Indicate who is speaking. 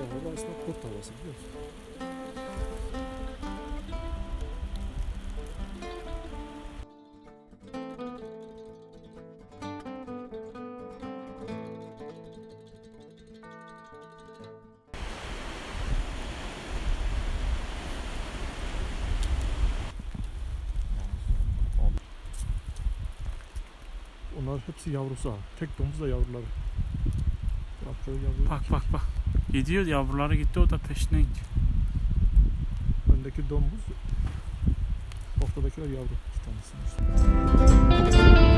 Speaker 1: Bu hava aslında kurt havası biliyor musun? Onlar hepsi yavrusu ha. Tek domuz da yavruları.
Speaker 2: Bak bak bak. Gidiyor yavruları gitti o da peşinden gidiyor.
Speaker 1: Öndeki domuz, ortadakiler yavru. İki tanesinin